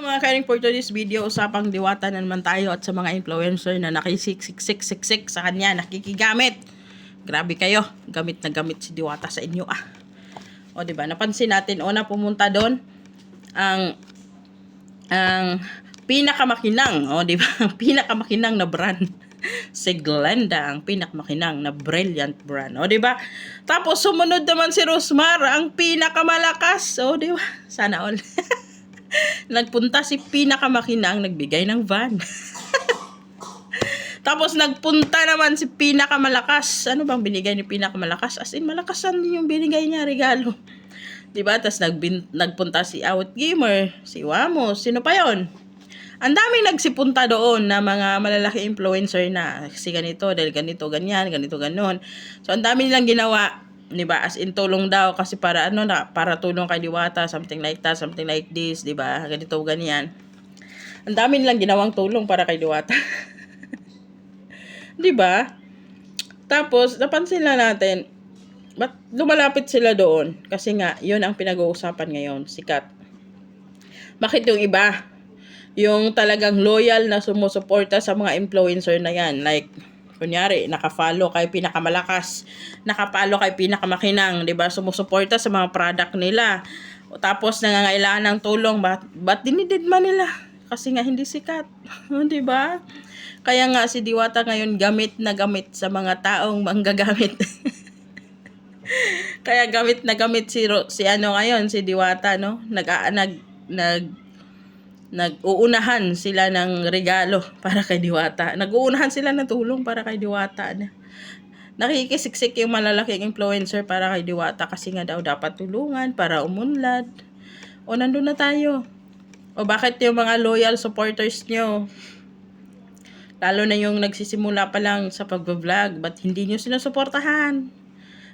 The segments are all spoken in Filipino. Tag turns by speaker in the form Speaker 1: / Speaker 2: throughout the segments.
Speaker 1: Mga kairing for today's video, usapang diwata na naman tayo at sa mga influencer na nakisiksik-siksik sa kanya, nakikigamit. Grabe kayo, gamit na gamit si diwata sa inyo ah. O di ba napansin natin, una pumunta doon, ang ang pinakamakinang, o di ba? pinakamakinang na brand. si Glenda, ang pinakamakinang na brilliant brand. O di ba? Tapos sumunod naman si Rosmar, ang pinakamalakas. O di ba? Sana all. nagpunta si pinakamakinang nagbigay ng van. Tapos nagpunta naman si pinakamalakas. Ano bang binigay ni pinakamalakas? As in, malakasan yung binigay niya regalo. 'Di ba? Tapos nagbin, nagpunta si Out Gamer, si Wamos, sino pa 'yon? Ang daming nagsipunta doon na mga malalaki influencer na si ganito, dahil ganito, ganyan, ganito, ganon. So, ang dami nilang ginawa 'di ba? As in tulong daw kasi para ano na para tulong kay Diwata, something like that, something like this, 'di ba? Ganito ganyan. Ang dami nilang ginawang tulong para kay Diwata. 'Di ba? Tapos napansin lang natin Ba't lumalapit sila doon? Kasi nga, yun ang pinag-uusapan ngayon, sikat. Bakit yung iba? Yung talagang loyal na sumusuporta sa mga influencer na yan. Like, kunyari, naka-follow kay pinakamalakas, naka-follow kay pinakamakinang, 'di ba? Sumusuporta sa mga product nila. Tapos nangangailangan ng tulong, ba't, ba't dinididma nila? Kasi nga hindi sikat, 'di ba? Kaya nga si Diwata ngayon gamit na gamit sa mga taong manggagamit. Kaya gamit na gamit si si ano ngayon si Diwata no. Nag nag nag nag-uunahan sila ng regalo para kay Diwata. Nag-uunahan sila ng tulong para kay Diwata na. Nakikisiksik yung malalaking influencer para kay Diwata kasi nga daw dapat tulungan para umunlad. O nandun na tayo. O bakit yung mga loyal supporters nyo, lalo na yung nagsisimula pa lang sa pag-vlog, ba't hindi nyo sinusuportahan?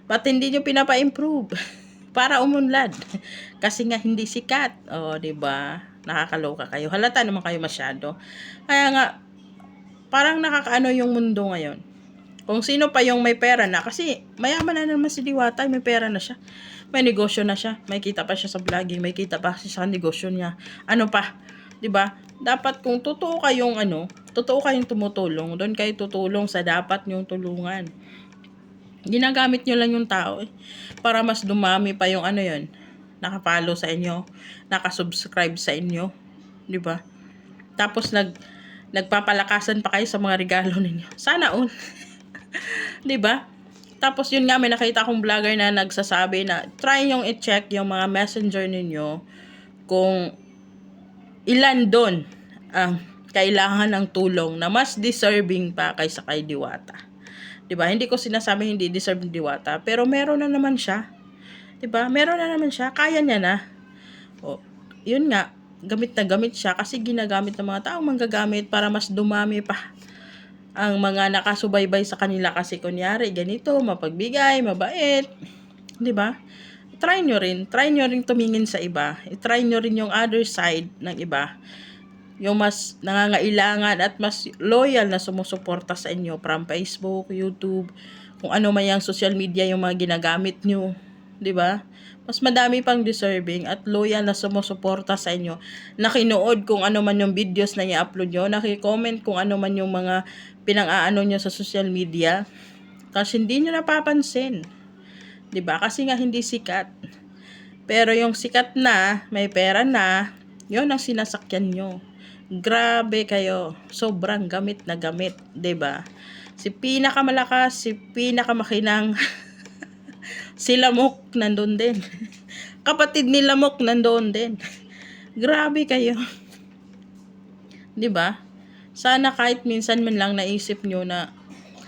Speaker 1: Ba't hindi nyo pinapa-improve? para umunlad. Kasi nga hindi sikat. O, oh, 'di ba? Nakakaloka kayo. Halata naman kayo masyado. Kaya nga parang nakakaano yung mundo ngayon. Kung sino pa yung may pera na kasi mayaman na naman si Diwata, may pera na siya. May negosyo na siya. May kita pa siya sa vlogging, may kita pa siya sa negosyo niya. Ano pa? 'Di ba? Dapat kung totoo kayong ano, totoo kayong tumutulong, doon kayo tutulong sa dapat niyong tulungan. Ginagamit nyo lang yung tao eh. Para mas dumami pa yung ano yun. Nakapalo sa inyo. Nakasubscribe sa inyo. di ba Tapos nag, nagpapalakasan pa kayo sa mga regalo ninyo. Sana all. di ba Tapos yun nga, may nakita akong vlogger na nagsasabi na try yung i-check yung mga messenger ninyo kung ilan doon ang kailangan ng tulong na mas deserving pa kaysa kay Diwata. 'Di ba? Hindi ko sinasabi hindi deserve ng diwata, pero meron na naman siya. 'Di ba? Meron na naman siya, kaya niya na. O, 'yun nga, gamit na gamit siya kasi ginagamit ng mga taong manggagamit para mas dumami pa ang mga nakasubaybay sa kanila kasi kunyari ganito, mapagbigay, mabait. 'Di ba? Try nyo rin. Try nyo rin tumingin sa iba. I-try nyo rin yung other side ng iba yung mas nangangailangan at mas loyal na sumusuporta sa inyo from Facebook, YouTube, kung ano man yung social media yung mga ginagamit nyo. ba? Mas madami pang deserving at loyal na sumusuporta sa inyo. Nakinood kung ano man yung videos na i-upload nyo. Naki-comment kung ano man yung mga pinang-aano nyo sa social media. Kasi hindi nyo napapansin. ba? Kasi nga hindi sikat. Pero yung sikat na, may pera na, yon ang sinasakyan nyo. Grabe kayo. Sobrang gamit na gamit, ba? Si pinakamalakas, si pinakamakinang si Lamok nandoon din. Kapatid ni Lamok nandoon din. Grabe kayo. ba? Sana kahit minsan man lang naisip nyo na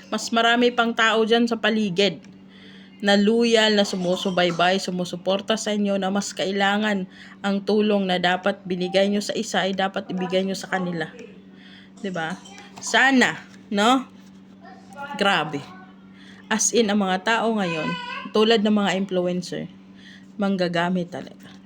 Speaker 1: mas marami pang tao dyan sa paligid na loyal, na sumusubaybay, sumusuporta sa inyo na mas kailangan ang tulong na dapat binigay nyo sa isa ay dapat ibigay nyo sa kanila. ba? Sana, no? Grabe. As in, ang mga tao ngayon, tulad ng mga influencer, manggagamit talaga.